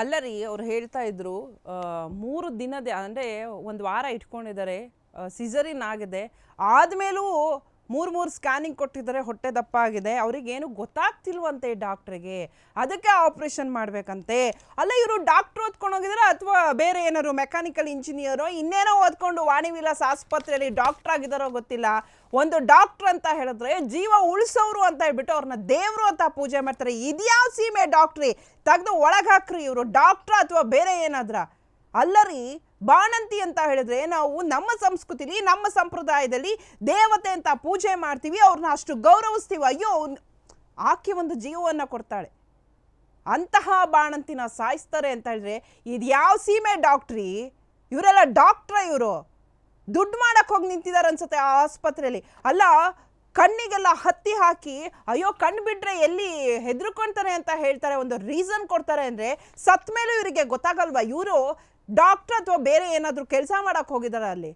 ಅಲ್ಲ ರೀ ಅವ್ರು ಹೇಳ್ತಾ ಇದ್ರು ಮೂರು ದಿನದ ಅಂದರೆ ಒಂದು ವಾರ ಇಟ್ಕೊಂಡಿದ್ದಾರೆ ಸಿಸರಿನ್ ಆಗಿದೆ. ಆದಮೇಲೂ ಮೂರು ಮೂರು ಸ್ಕ್ಯಾನಿಂಗ್ ಕೊಟ್ಟಿದ್ದಾರೆ, ಹೊಟ್ಟೆ ದಪ್ಪ ಆಗಿದೆ ಅವ್ರಿಗೇನು ಗೊತ್ತಾಗ್ತಿಲ್ವಂತೆ ಡಾಕ್ಟ್ರಿಗೆ? ಅದಕ್ಕೆ ಆಪ್ರೇಷನ್ ಮಾಡಬೇಕಂತೆ. ಅಲ್ಲ ಇವರು ಡಾಕ್ಟ್ರ್ ಓದ್ಕೊಂಡು ಹೋಗಿದಾರೆ ಅಥವಾ ಬೇರೆ ಏನಾದ್ರು ಮೆಕ್ಯಾನಿಕಲ್ ಇಂಜಿನಿಯರೋ, ಇನ್ನೇನೋ ಓದ್ಕೊಂಡು ವಾಣಿ ವಿಲಾಸ್ ಆಸ್ಪತ್ರೆಯಲ್ಲಿ ಡಾಕ್ಟ್ರ್ ಆಗಿದಾರೋ ಗೊತ್ತಿಲ್ಲ. ಒಂದು ಡಾಕ್ಟ್ರ್ ಅಂತ ಹೇಳಿದ್ರೆ ಜೀವ ಉಳಿಸೋರು ಅಂತ ಹೇಳ್ಬಿಟ್ಟು ಅವ್ರನ್ನ ದೇವರು ಅಂತ ಪೂಜೆ ಮಾಡ್ತಾರೆ. ಇದ್ಯಾವ ಸೀಮೆ ಡಾಕ್ಟ್ರಿ? ತೆಗೆದು ಒಳಗೆ ಹಾಕ್ರಿ ಇವರು. ಡಾಕ್ಟ್ರ್ ಅಥವಾ ಬೇರೆ ಏನಾದ್ರ? ಅಲ್ಲರಿ, ಬಾಣಂತಿ ಅಂತ ಹೇಳಿದ್ರೆ ನಾವು ನಮ್ಮ ಸಂಸ್ಕೃತಿಲಿ, ನಮ್ಮ ಸಂಪ್ರದಾಯದಲ್ಲಿ ದೇವತೆ ಅಂತ ಪೂಜೆ ಮಾಡ್ತೀವಿ, ಅವ್ರನ್ನ ಅಷ್ಟು ಗೌರವಿಸ್ತೀವಿ. ಅಯ್ಯೋ ಆಕೆ ಒಂದು ಜೀವವನ್ನು ಕೊಡ್ತಾಳೆ. ಅಂತಹ ಬಾಣಂತಿನ ಸಾಯಿಸ್ತಾರೆ ಅಂತ ಹೇಳಿದ್ರೆ, ಇದು ಯಾವ ಸೀಮೆ ಡಾಕ್ಟ್ರಿ? ಇವರೆಲ್ಲ ಡಾಕ್ಟ್ರ ಇವರು. ದುಡ್ಡು ಮಾಡೋಕ್ಕೆ ಹೋಗಿ ನಿಂತಿದ್ದಾರೆ ಅನ್ಸುತ್ತೆ ಆ ಆಸ್ಪತ್ರೆಯಲ್ಲಿ ಅಲ್ಲ ಕಣ್ಣಿಗೆಲ್ಲ ಹತ್ತಿ ಹಾಕಿ, ಅಯ್ಯೋ, ಕಣ್ಣು ಬಿಟ್ಟರೆ ಎಲ್ಲಿ ಹೆದರ್ಕೊಂತಾರೆ ಅಂತ ಹೇಳ್ತಾರೆ, ಒಂದು ರೀಸನ್ ಕೊಡ್ತಾರೆ ಅಂದರೆ ಸತ್ ಮೇಲೂ ಇವರಿಗೆ ಗೊತ್ತಾಗಲ್ವಾ? ಇವರು ಡಾಕ್ಟರ್ ಅಥವಾ ಬೇರೆ ಏನಾದರೂ ಕೆಲಸ ಮಾಡೋಕ್ಕೆ ಹೋಗಿದ್ದಾರೆ ಅಲ್ಲಿ?